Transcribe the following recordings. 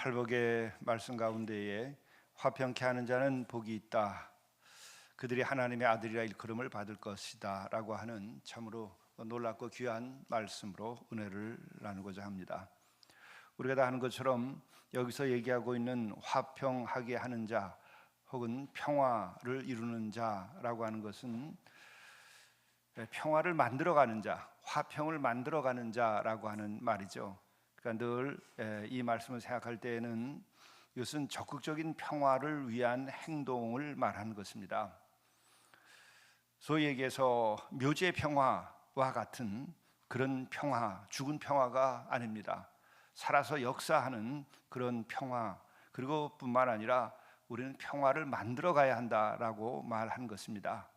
팔복의 말씀 가운데에 화평케 하는 자는 복이 있다. 그들이 하나님의 아들이라 일컬음을 받을 것이다라고 하는 참으로 놀랍고 귀한 말씀으로 은혜를 나누고자 합니다. 우리가 다 아는 것처럼 여기서 얘기하고 있는 화평하게 하는 자 혹은 평화를 이루는 자라고 하는 것은 평화를 만들어가는 자, 화평을 만들어가는 자라고 하는 말이죠. 그러니까 늘 이 말씀을 생각할 때에는 이것은 적극적인 평화를 위한 행동을 말하는 것입니다. 소위 얘기해서 묘지의 평화와 같은 그런 평화, 죽은 평화가 아닙니다. 살아서 역사하는 그런 평화 그리고 뿐만 아니라 우리는 평화를 만들어 가야 한다라고 말한 것입니다.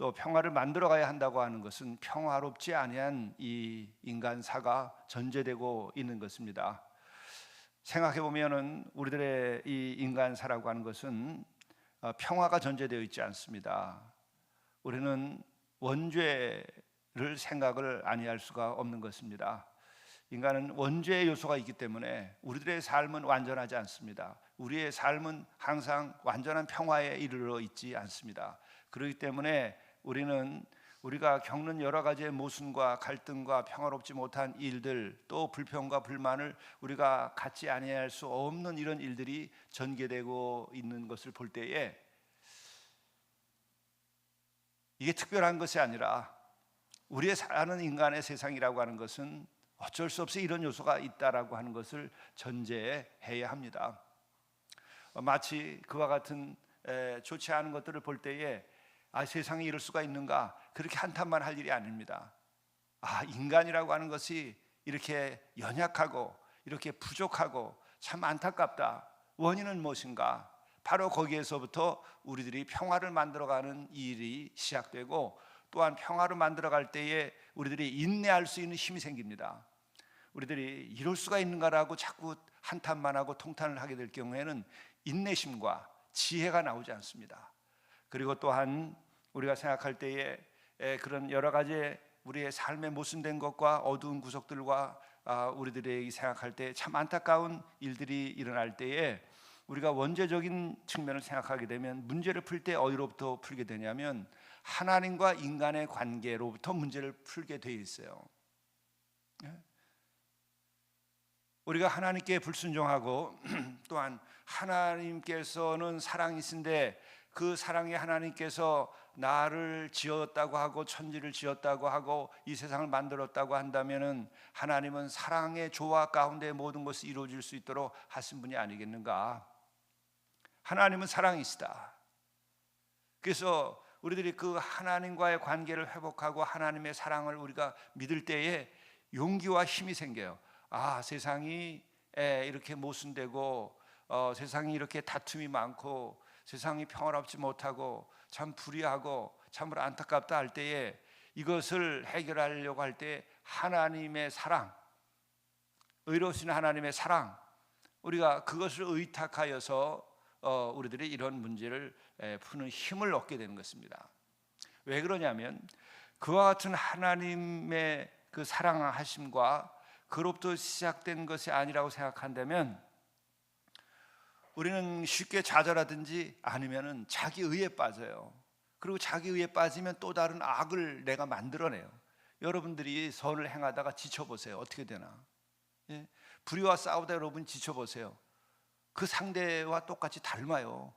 또 평화를 만들어 가야 한다고 하는 것은 평화롭지 아니한 이 인간사가 전제되고 있는 것입니다. 생각해 보면은 우리들의 이 인간사라고 하는 것은 어, 평화가 전제되어 있지 않습니다. 우리는 원죄를 생각을 아니할 수가 없는 것입니다. 인간은 원죄의 요소가 있기 때문에 우리들의 삶은 완전하지 않습니다. 우리의 삶은 항상 완전한 평화에 이르러 있지 않습니다. 그렇기 때문에 우리는 우리가 겪는 여러 가지의 모순과 갈등과 평화롭지 못한 일들 또 불평과 불만을 우리가 갖지 아니할 수 없는 이런 일들이 전개되고 있는 것을 볼 때에 이게 특별한 것이 아니라 우리의 사는 인간의 세상이라고 하는 것은 어쩔 수 없이 이런 요소가 있다라고 하는 것을 전제해야 합니다. 마치 그와 같은 좋지 않은 것들을 볼 때에 아 세상에 이럴 수가 있는가 그렇게 한탄만 할 일이 아닙니다. 아 인간이라고 하는 것이 이렇게 연약하고 이렇게 부족하고 참 안타깝다. 원인은 무엇인가? 바로 거기에서부터 우리들이 평화를 만들어가는 일이 시작되고 또한 평화를 만들어갈 때에 우리들이 인내할 수 있는 힘이 생깁니다. 우리들이 이럴 수가 있는가라고 자꾸 한탄만 하고 통탄을 하게 될 경우에는 인내심과 지혜가 나오지 않습니다. 그리고 또한 우리가 생각할 때에 그런 여러 가지 우리의 삶에 모순된 것과 어두운 구석들과 아, 우리들이 생각할 때 참 안타까운 일들이 일어날 때에 우리가 원죄적인 측면을 생각하게 되면 문제를 풀 때 어디로부터 풀게 되냐면 하나님과 인간의 관계로부터 문제를 풀게 돼 있어요. 예? 우리가 하나님께 불순종하고 또한 하나님께서는 사랑이신데 그 사랑의 하나님께서 나를 지었다고 하고 천지를 지었다고 하고 이 세상을 만들었다고 한다면은 하나님은 사랑의 조화 가운데 모든 것이 이루어질 수 있도록 하신 분이 아니겠는가? 하나님은 사랑이시다. 그래서 우리들이 그 하나님과의 관계를 회복하고 하나님의 사랑을 우리가 믿을 때에 용기와 힘이 생겨요. 아, 세상이 이렇게 모순되고 어, 세상이 이렇게 다툼이 많고 세상이 평화롭지 못하고 참 불의하고 참으로 안타깝다 할 때에 이것을 해결하려고 할 때 하나님의 사랑, 의로우신 하나님의 사랑, 우리가 그것을 의탁하여서 어, 우리들이 이런 문제를 푸는 힘을 얻게 되는 것입니다. 왜 그러냐면 그와 같은 하나님의 그 사랑하심과 그로부터 시작된 것이 아니라고 생각한다면 우리는 쉽게 좌절하든지 아니면은 자기 의에 빠져요. 그리고 자기 의에 빠지면 또 다른 악을 내가 만들어내요. 여러분들이 선을 행하다가 지쳐보세요. 어떻게 되나? 예? 불의와 싸우다 여러분 지쳐보세요. 그 상대와 똑같이 닮아요.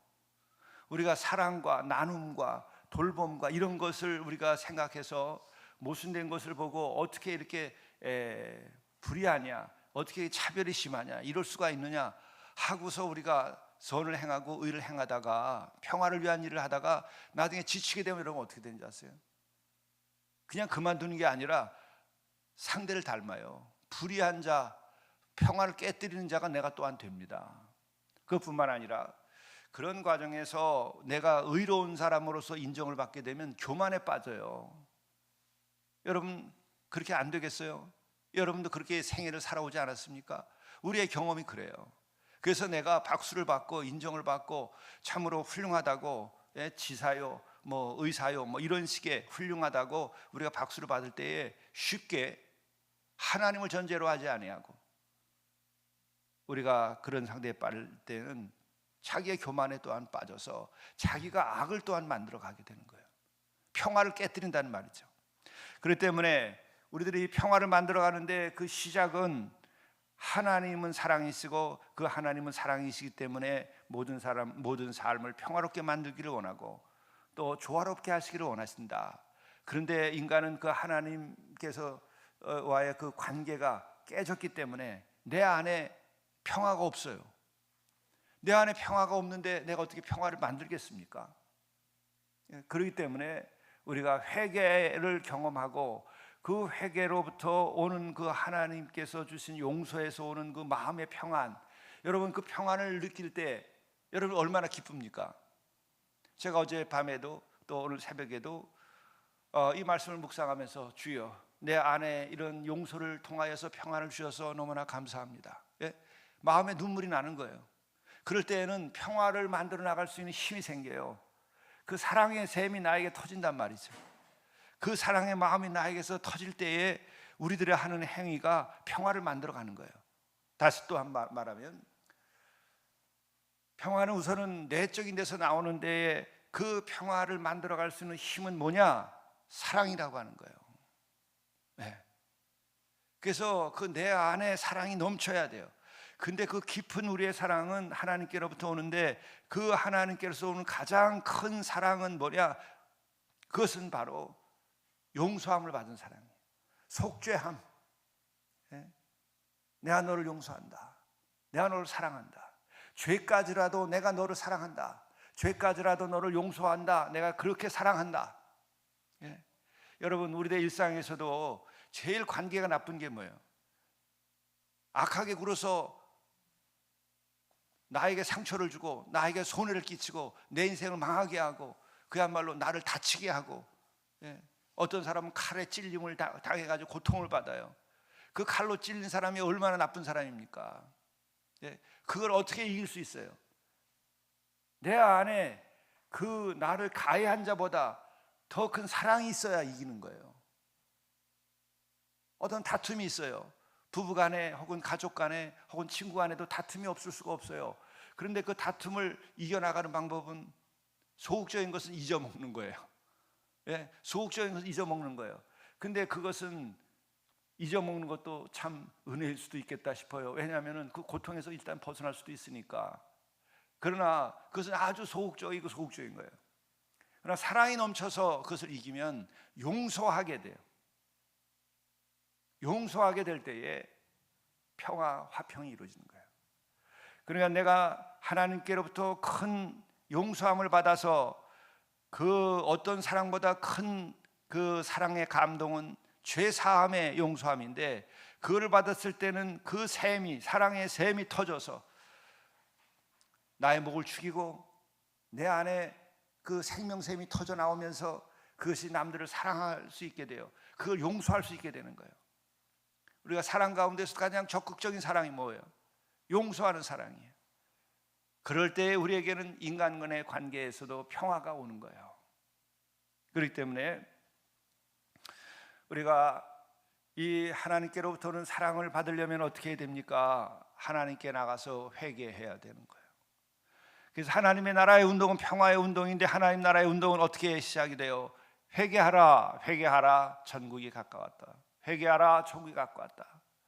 우리가 사랑과 나눔과 돌봄과 이런 것을 우리가 생각해서 모순된 것을 보고 어떻게 이렇게 에, 불의하냐, 어떻게 차별이 심하냐, 이럴 수가 있느냐 하고서 우리가 선을 행하고 의를 행하다가 평화를 위한 일을 하다가 나중에 지치게 되면 여러분 어떻게 되는지 아세요? 그냥 그만두는 게 아니라 상대를 닮아요. 불의한 자, 평화를 깨뜨리는 자가 내가 또한 됩니다. 그것뿐만 아니라 그런 과정에서 내가 의로운 사람으로서 인정을 받게 되면 교만에 빠져요. 여러분 그렇게 안 되겠어요? 여러분도 그렇게 생애를 살아오지 않았습니까? 우리의 경험이 그래요. 그래서 내가 박수를 받고 인정을 받고 참으로 훌륭하다고 예, 지사요, 뭐 의사요, 뭐 이런 식의 훌륭하다고 우리가 박수를 받을 때에 쉽게 하나님을 전제로 하지 아니하고 우리가 그런 상태에 빠질 때는 자기의 교만에 또한 빠져서 자기가 악을 또한 만들어 가게 되는 거예요. 평화를 깨뜨린다는 말이죠. 그렇기 때문에 우리들이 평화를 만들어 가는데 그 시작은 하나님은 사랑이시고 그 하나님은 사랑이시기 때문에 모든 사람 모든 삶을 평화롭게 만들기를 원하고 또 조화롭게 하시기를 원하신다. 그런데 인간은 그 하나님께서 와의 그 관계가 깨졌기 때문에 내 안에 평화가 없어요. 내 안에 평화가 없는데 내가 어떻게 평화를 만들겠습니까? 예, 그렇기 때문에 우리가 회개를 경험하고 그 회개로부터 오는 그 하나님께서 주신 용서에서 오는 그 마음의 평안 여러분 그 평안을 느낄 때 여러분 얼마나 기쁩니까? 제가 어제 밤에도 또 오늘 새벽에도 어, 이 말씀을 묵상하면서 주여 내 안에 이런 용서를 통하여서 평안을 주셔서 너무나 감사합니다. 예? 마음에 눈물이 나는 거예요. 그럴 때에는 평화를 만들어 나갈 수 있는 힘이 생겨요. 그 사랑의 샘이 나에게 터진단 말이죠. 그 사랑의 마음이 나에게서 터질 때에 우리들의 하는 행위가 평화를 만들어 가는 거예요. 다시 또한번 말하면 평화는 우선은 내적인 데서 나오는데 그 평화를 만들어 갈 수 있는 힘은 뭐냐? 사랑이라고 하는 거예요. 네. 그래서 그 내 안에 사랑이 넘쳐야 돼요. 근데 그 깊은 우리의 사랑은 하나님께로부터 오는데 그 하나님께로서 오는 가장 큰 사랑은 뭐냐? 그것은 바로 용서함을 받은 사랑이에요. 속죄함. 예? 내가 너를 용서한다. 내가 너를 사랑한다. 죄까지라도 내가 너를 사랑한다. 죄까지라도 너를 용서한다. 내가 그렇게 사랑한다. 예? 여러분 우리의 일상에서도 제일 관계가 나쁜 게 뭐예요? 악하게 굴어서 나에게 상처를 주고 나에게 손해를 끼치고 내 인생을 망하게 하고 그야말로 나를 다치게 하고 예. 어떤 사람은 칼에 찔림을 당해가지고 고통을 받아요. 그 칼로 찔린 사람이 얼마나 나쁜 사람입니까? 예. 그걸 어떻게 이길 수 있어요? 내 안에 그 나를 가해한 자보다 더 큰 사랑이 있어야 이기는 거예요. 어떤 다툼이 있어요. 부부 간에 혹은 가족 간에 혹은 친구 간에도 다툼이 없을 수가 없어요. 그런데 그 다툼을 이겨나가는 방법은 소극적인 것은 잊어먹는 거예요. 예, 소극적인 것은 잊어먹는 거예요. 근데 그것은 잊어먹는 것도 참 은혜일 수도 있겠다 싶어요. 왜냐하면 그 고통에서 일단 벗어날 수도 있으니까. 그러나 그것은 아주 소극적이고 소극적인 거예요. 그러나 사랑이 넘쳐서 그것을 이기면 용서하게 돼요. 용서하게 될 때에 평화, 화평이 이루어지는 거예요. 그러니까 내가 하나님께로부터 큰 용서함을 받아서 그 어떤 사랑보다 큰 그 사랑의 감동은 죄 사함의 용서함인데 그걸 받았을 때는 그 샘이 사랑의 샘이 터져서 나의 목을 죽이고 내 안에 그 생명샘이 터져 나오면서 그것이 남들을 사랑할 수 있게 돼요. 그걸 용서할 수 있게 되는 거예요. 우리가 사랑 가운데서 가장 적극적인 사랑이 뭐예요? 용서하는 사랑이에요. 그럴 때 우리에게는 인간간의 관계에서도 평화가 오는 거예요. 그렇기 때문에 우리가 이 하나님께로부터는 사랑을 받으려면 어떻게 해야 됩니까? 하나님께 나가서 회개해야 되는 거예요. 그래서 하나님의 나라의 운동은 평화의 운동인데 하나님 나라의 운동은 어떻게 시작이 돼요? 회개하라, 회개하라, 전국이 가까웠다. 회개하라, 천국이 가까웠다.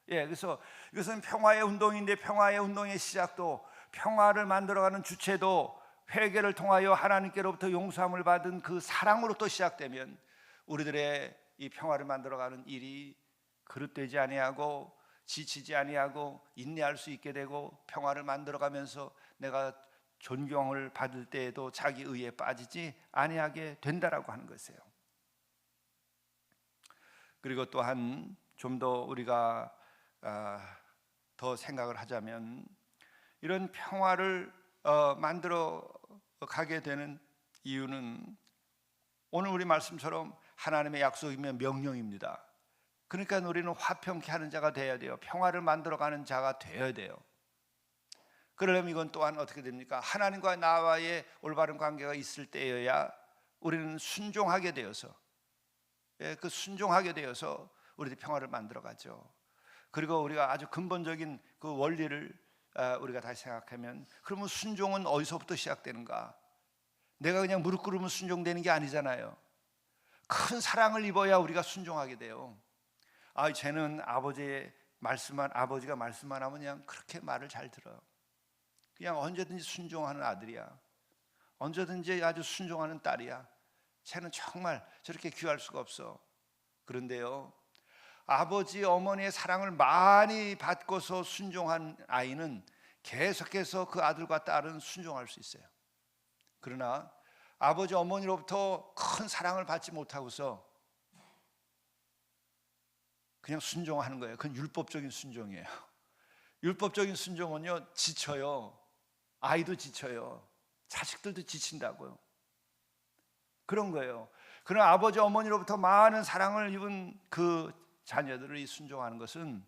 예, 그래서 이것은 평화의 운동인데 평화의 운동의 시작도 평화를 만들어가는 주체도 회개를 통하여 하나님께로부터 용서함을 받은 그 사랑으로부터 시작되면 우리들의 이 평화를 만들어가는 일이 그릇되지 아니하고 지치지 아니하고 인내할 수 있게 되고 평화를 만들어가면서 내가 존경을 받을 때에도 자기 의에 빠지지 아니하게 된다라고 하는 것이에요. 그리고 또한 좀 더 우리가 아, 더 생각을 하자면 이런 평화를 어, 만들어 가게 되는 이유는 오늘 우리 말씀처럼 하나님의 약속이면 명령입니다. 그러니까 우리는 화평케 하는 자가 되어야 돼요. 평화를 만들어가는 자가 되어야 돼요. 그러려면 이건 또한 어떻게 됩니까? 하나님과 나와의 올바른 관계가 있을 때여야 우리는 순종하게 되어서 예, 그 순종하게 되어서 우리들 평화를 만들어가죠. 그리고 우리가 아주 근본적인 그 원리를 어, 우리가 다시 생각하면 그러면 순종은 어디서부터 시작되는가? 내가 그냥 무릎 꿇으면 순종되는 게 아니잖아요. 큰 사랑을 입어야 우리가 순종하게 돼요. 아, 쟤는 아버지의 말씀만 아버지가 말씀만 하면 그냥 그렇게 말을 잘 들어. 그냥 언제든지 순종하는 아들이야. 언제든지 아주 순종하는 딸이야. 쟤는 정말 저렇게 귀할 수가 없어. 그런데요. 아버지 어머니의 사랑을 많이 받고서 순종한 아이는 계속해서 그 아들과 딸은 순종할 수 있어요. 그러나 아버지 어머니로부터 큰 사랑을 받지 못하고서 그냥 순종하는 거예요. 그건 율법적인 순종이에요. 율법적인 순종은요 지쳐요. 아이도 지쳐요. 자식들도 지친다고요. 그런 거예요. 그러나 아버지 어머니로부터 많은 사랑을 입은 그 자녀들이 순종하는 것은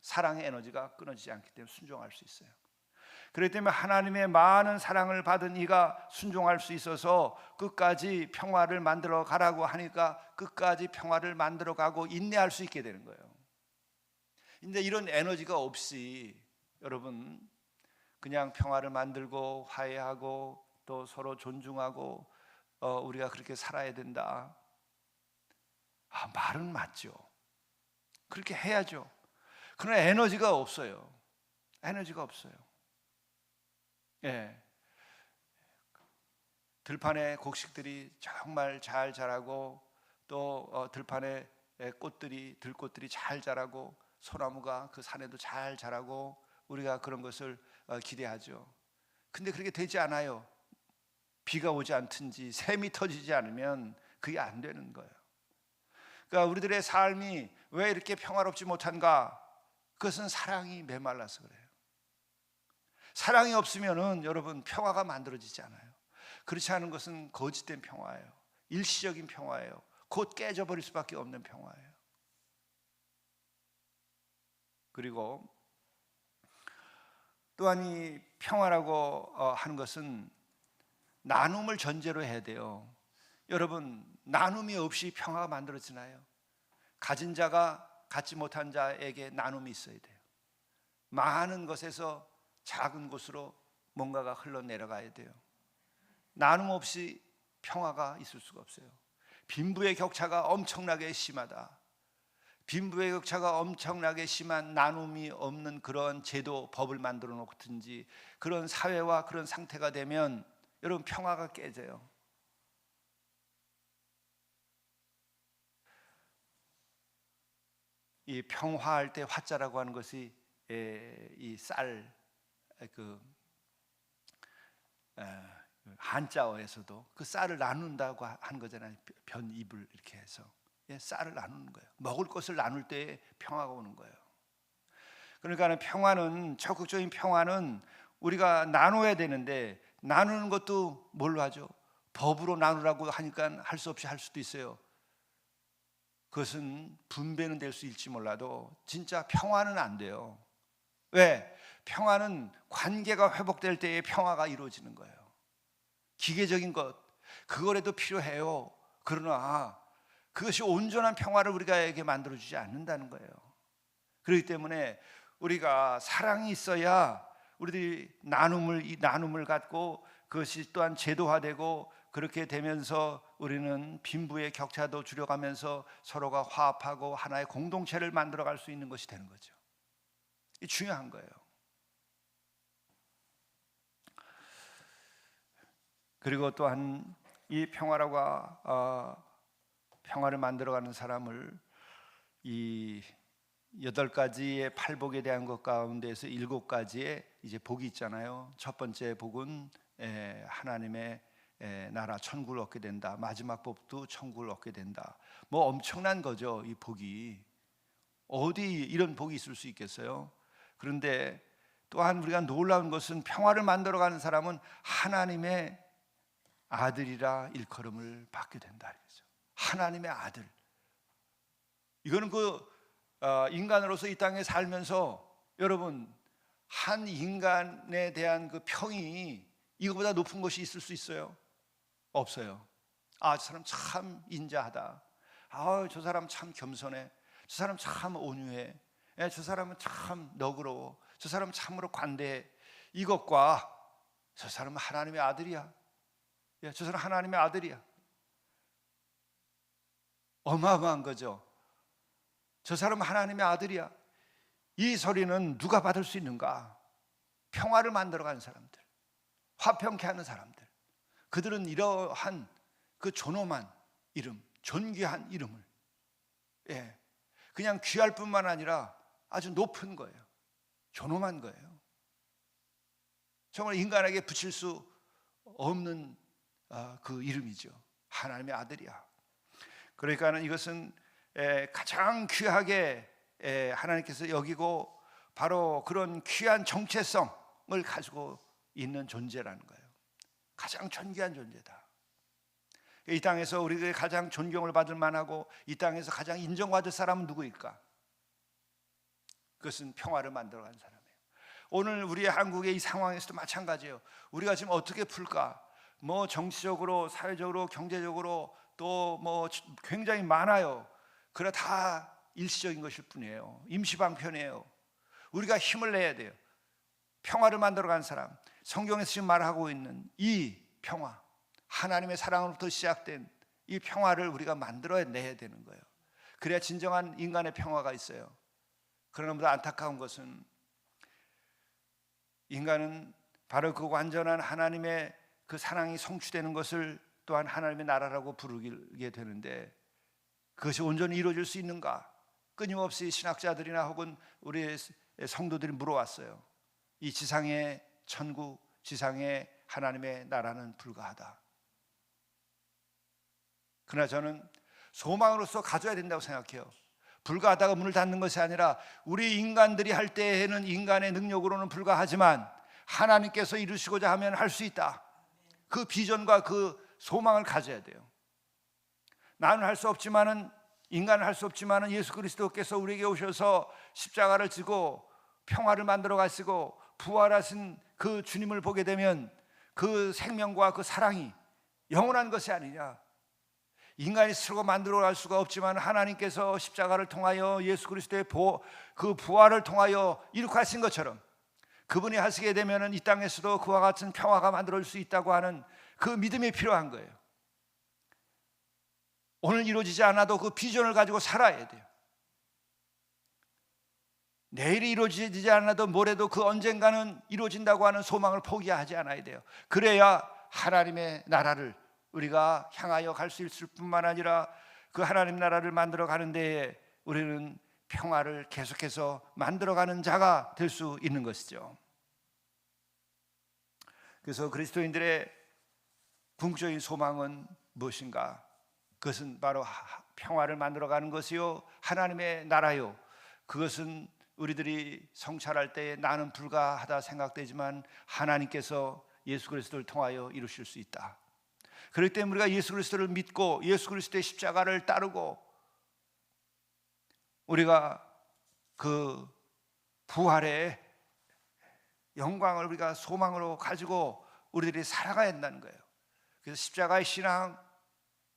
사랑의 에너지가 끊어지지 않기 때문에 순종할 수 있어요. 그렇기 때문에 하나님의 많은 사랑을 받은 이가 순종할 수 있어서 끝까지 평화를 만들어 가라고 하니까 끝까지 평화를 만들어 가고 인내할 수 있게 되는 거예요. 근데 이런 에너지가 없이 여러분 그냥 평화를 만들고 화해하고 또 서로 존중하고 어, 우리가 그렇게 살아야 된다. 아, 말은 맞죠. 그렇게 해야죠. 그러나 에너지가 없어요. 에너지가 없어요. 예. 들판에 곡식들이 정말 잘 자라고 또 어, 들판에 꽃들이 들꽃들이 잘 자라고 소나무가 그 산에도 잘 자라고 우리가 그런 것을 어, 기대하죠. 근데 그렇게 되지 않아요. 비가 오지 않든지 샘이 터지지 않으면 그게 안 되는 거예요. 그러니까 우리들의 삶이 왜 이렇게 평화롭지 못한가? 그것은 사랑이 메말라서 그래요. 사랑이 없으면은 여러분 평화가 만들어지지 않아요. 그렇지 않은 것은 거짓된 평화예요. 일시적인 평화예요. 곧 깨져버릴 수밖에 없는 평화예요. 그리고 또한 이 평화라고 어, 하는 것은 나눔을 전제로 해야 돼요. 여러분 나눔이 없이 평화가 만들어지나요? 가진 자가 갖지 못한 자에게 나눔이 있어야 돼요. 많은 것에서 작은 곳으로 뭔가가 흘러내려가야 돼요. 나눔 없이 평화가 있을 수가 없어요. 빈부의 격차가 엄청나게 심하다. 빈부의 격차가 엄청나게 심한 나눔이 없는 그런 제도 법을 만들어 놓든지 그런 사회와 그런 상태가 되면 여러분 평화가 깨져요. 이 평화할 때 화자라고 하는 것이 이 쌀 그 한자어에서도 그 쌀을 나눈다고 하는 거잖아요. 변 입을 이렇게 해서 예, 쌀을 나누는 거예요. 먹을 것을 나눌 때 평화가 오는 거예요. 그러니까 평화는 적극적인 평화는 우리가 나눠야 되는데 나누는 것도 뭘로 하죠? 법으로 나누라고 하니까 할 수 없이 할 수도 있어요. 그것은 분배는 될 수 있을지 몰라도 진짜 평화는 안 돼요. 왜? 평화는 관계가 회복될 때에 평화가 이루어지는 거예요. 기계적인 것, 그거라도 필요해요. 그러나 그것이 온전한 평화를 우리가에게 만들어주지 않는다는 거예요. 그렇기 때문에 우리가 사랑이 있어야 우리들이 나눔을 이 나눔을 갖고 그것이 또한 제도화되고 그렇게 되면서 우리는 빈부의 격차도 줄여가면서 서로가 화합하고 하나의 공동체를 만들어갈 수 있는 것이 되는 거죠. 이 중요한 거예요. 그리고 또한 이 평화라고 어, 평화를 만들어가는 사람을 이 여덟 가지의 팔복에 대한 것 가운데서 일곱 가지의 이제 복이 있잖아요. 첫 번째 복은 하나님의 나라 천국을 얻게 된다. 마지막 복도 천국을 얻게 된다. 뭐 엄청난 거죠. 이 복이 어디 이런 복이 있을 수 있겠어요? 그런데 또한 우리가 놀라운 것은 평화를 만들어 가는 사람은 하나님의 아들이라 일컬음을 받게 된다. 하나님의 아들. 이거는 그 어, 인간으로서 이 땅에 살면서 여러분 한 인간에 대한 그 평이 이거보다 높은 것이 있을 수 있어요? 없어요. 아, 저 사람 참 인자하다. 아, 저 사람 참 겸손해. 저 사람 참 온유해. 예, 저 사람은 참 너그러워. 저 사람 참으로 관대해. 이것과 저 사람은 하나님의 아들이야. 예, 저 사람 하나님의 아들이야. 어마어마한 거죠. 저 사람은 하나님의 아들이야. 이 소리는 누가 받을 수 있는가? 평화를 만들어 가는 사람들, 화평케 하는 사람들. 그들은 이러한 그 존엄한 이름, 존귀한 이름을, 예, 그냥 귀할 뿐만 아니라 아주 높은 거예요. 존엄한 거예요. 정말 인간에게 붙일 수 없는 아, 그 이름이죠. 하나님의 아들이야. 그러니까는 이것은 에, 가장 귀하게 에, 하나님께서 여기고 바로 그런 귀한 정체성을 가지고 있는 존재라는 거예요. 가장 존귀한 존재다. 이 땅에서 우리가 가장 존경을 받을 만하고 이 땅에서 가장 인정받을 사람은 누구일까? 그것은 평화를 만들어간 사람이에요. 오늘 우리 한국의 이 상황에서도 마찬가지예요. 우리가 지금 어떻게 풀까? 뭐 정치적으로, 사회적으로, 경제적으로 또 뭐 굉장히 많아요. 그러나 다 일시적인 것일 뿐이에요. 임시방편이에요. 우리가 힘을 내야 돼요. 평화를 만들어간 사람, 성경에서 지금 말하고 있는 이 평화, 하나님의 사랑으로부터 시작된 이 평화를 우리가 만들어야 내야 되는 거예요. 그래야 진정한 인간의 평화가 있어요. 그러나 보다 안타까운 것은 인간은 바로 그 완전한 하나님의 그 사랑이 성취되는 것을 또한 하나님의 나라라고 부르게 되는데 그것이 온전히 이루어질 수 있는가? 끊임없이 신학자들이나 혹은 우리 성도들이 물어왔어요. 이 지상의 천국, 지상의 하나님의 나라는 불가하다. 그러나 저는 소망으로서 가져야 된다고 생각해요. 불가하다가 문을 닫는 것이 아니라 우리 인간들이 할 때에는 인간의 능력으로는 불가하지만 하나님께서 이루시고자 하면 할 수 있다. 그 비전과 그 소망을 가져야 돼요. 나는 할 수 없지만은 인간은 할 수 없지만은 예수 그리스도께서 우리에게 오셔서 십자가를 지고 평화를 만들어 가시고 부활하신 그 주님을 보게 되면 그 생명과 그 사랑이 영원한 것이 아니냐. 인간이 스스로 만들어 갈 수가 없지만 하나님께서 십자가를 통하여 예수 그리스도의 보, 그 부활을 통하여 이룩하신 것처럼 그분이 하시게 되면은 이 땅에서도 그와 같은 평화가 만들어질 수 있다고 하는 그 믿음이 필요한 거예요. 오늘 이루어지지 않아도 그 비전을 가지고 살아야 돼요. 내일이 이루어지지 않아도 모레도 그 언젠가는 이루어진다고 하는 소망을 포기하지 않아야 돼요. 그래야 하나님의 나라를 우리가 향하여 갈 수 있을 뿐만 아니라 그 하나님 나라를 만들어 가는 데에 우리는 평화를 계속해서 만들어 가는 자가 될 수 있는 것이죠. 그래서 그리스도인들의 궁극적인 소망은 무엇인가? 그것은 바로 평화를 만들어 가는 것이요 하나님의 나라요. 그것은 우리들이 성찰할 때에 나는 불가하다 생각되지만 하나님께서 예수 그리스도를 통하여 이루실 수 있다. 그렇기 때문에 우리가 예수 그리스도를 믿고 예수 그리스도의 십자가를 따르고 우리가 그 부활의 영광을 우리가 소망으로 가지고 우리들이 살아가야 한다는 거예요. 그래서 십자가의 신앙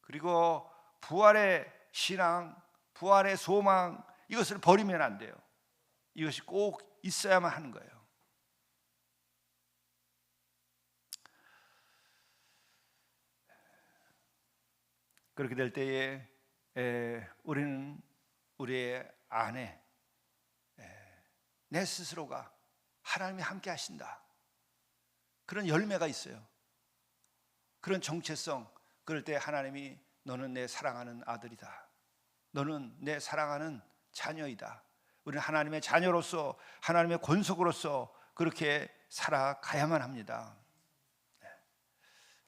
그리고 부활의 신앙, 부활의 소망 이것을 버리면 안 돼요. 이것이 꼭 있어야만 하는 거예요. 그렇게 될 때에 에, 우리는 우리의 안에 에, 내 스스로가 하나님이 함께 하신다. 그런 열매가 있어요. 그런 정체성. 그럴 때 하나님이 너는 내 사랑하는 아들이다. 너는 내 사랑하는 자녀이다. 우리는 하나님의 자녀로서 하나님의 권속으로서 그렇게 살아가야만 합니다. 네.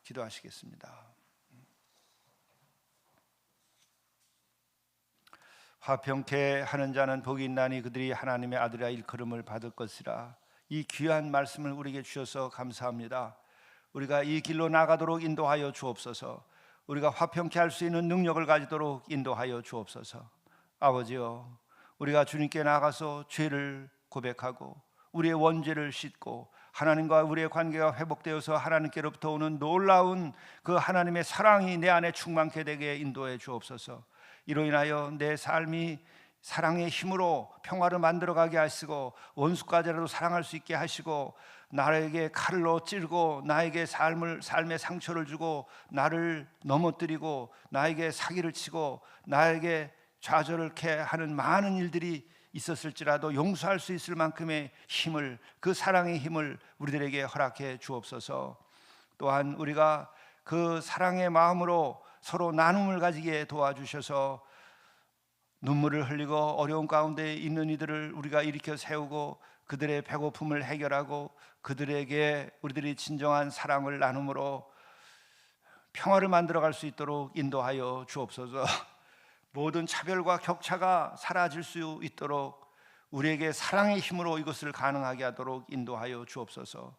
기도하시겠습니다. 화평케 하는 자는 복이 있나니 그들이 하나님의 아들이라 일컬음을 받을 것이라. 이 귀한 말씀을 우리에게 주셔서 감사합니다. 우리가 이 길로 나가도록 인도하여 주옵소서. 우리가 화평케 할 수 있는 능력을 가지도록 인도하여 주옵소서. 아버지여, 우리가 주님께 나가서 죄를 고백하고 우리의 원죄를 씻고 하나님과 우리의 관계가 회복되어서 하나님께로부터 오는 놀라운 그 하나님의 사랑이 내 안에 충만케 되게 인도해 주옵소서. 이로 인하여 내 삶이 사랑의 힘으로 평화를 만들어가게 하시고 원수까지라도 사랑할 수 있게 하시고 나에게 칼로 찌르고 나에게 삶을 삶의 상처를 주고 나를 넘어뜨리고 나에게 사기를 치고 나에게 좌절을케 하는 많은 일들이 있었을지라도 용서할 수 있을 만큼의 힘을 그 사랑의 힘을 우리들에게 허락해 주옵소서. 또한 우리가 그 사랑의 마음으로 서로 나눔을 가지게 도와주셔서 눈물을 흘리고 어려운 가운데 있는 이들을 우리가 일으켜 세우고 그들의 배고픔을 해결하고 그들에게 우리들이 진정한 사랑을 나눔으로 평화를 만들어 갈 수 있도록 인도하여 주옵소서. 모든 차별과 격차가 사라질 수 있도록 우리에게 사랑의 힘으로 이것을 가능하게 하도록 인도하여 주옵소서.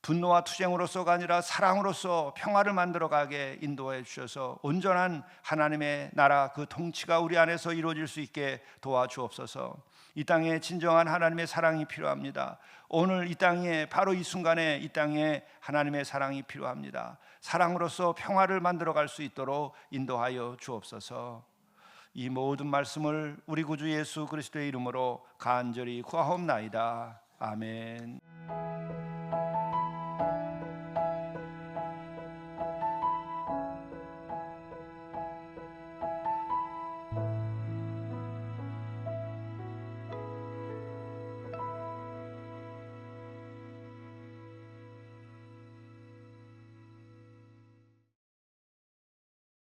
분노와 투쟁으로서가 아니라 사랑으로서 평화를 만들어 가게 인도해 주셔서 온전한 하나님의 나라 그 통치가 우리 안에서 이루어질 수 있게 도와주옵소서. 이 땅에 진정한 하나님의 사랑이 필요합니다. 오늘 이 땅에 바로 이 순간에 이 땅에 하나님의 사랑이 필요합니다. 사랑으로서 평화를 만들어 갈 수 있도록 인도하여 주옵소서. 이 모든 말씀을 우리 구주 예수 그리스도의 이름으로 간절히 구하옵나이다. 아멘.